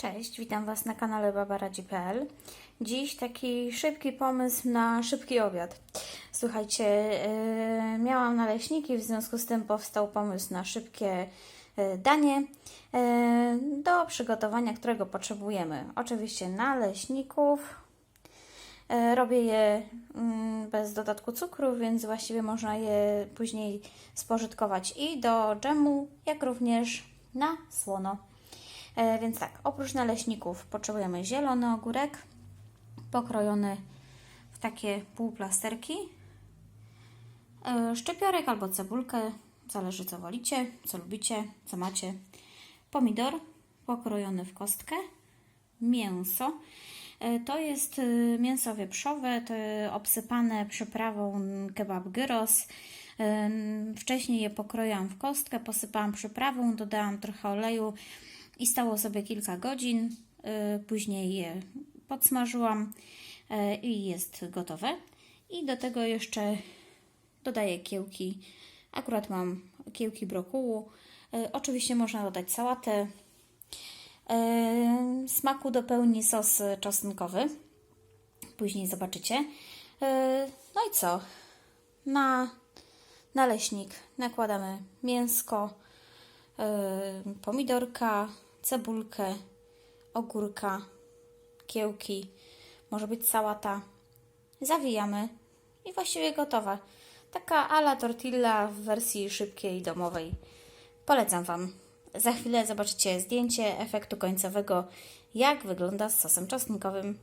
Cześć, witam Was na kanale babaradzi.pl. Dziś taki szybki pomysł na szybki obiad. Słuchajcie, yy, miałam naleśniki, w związku z tym powstał pomysł na szybkie yy, danie, yy, do przygotowania którego potrzebujemy oczywiście naleśników. Yy, robię je mm, bez dodatku cukru, więc właściwie można je później spożytkować i do dżemu, jak również na słono. E, więc tak, oprócz naleśników potrzebujemy zielony ogórek pokrojony w takie półplasterki, e, szczypiorek albo cebulkę, zależy co wolicie, co lubicie, co macie, pomidor pokrojony w kostkę, mięso. E, To jest mięso wieprzowe, to obsypane przyprawą kebab gyros. Wcześniej je pokroiłam w kostkę, posypałam przyprawą, dodałam trochę oleju i stało sobie kilka godzin. E, Później je podsmażyłam e, i jest gotowe. I do tego jeszcze dodaję kiełki. Akurat mam kiełki brokułu. E, Oczywiście można dodać sałatę. Smaku dopełni sos czosnkowy. Później zobaczycie. No i co? Na naleśnik nakładamy mięsko, pomidorka, cebulkę, ogórka, kiełki, może być sałata. Zawijamy i właściwie gotowe. Taka ala tortilla w wersji szybkiej, domowej. Polecam Wam. Za chwilę zobaczycie zdjęcie efektu końcowego, jak wygląda z sosem czosnkowym.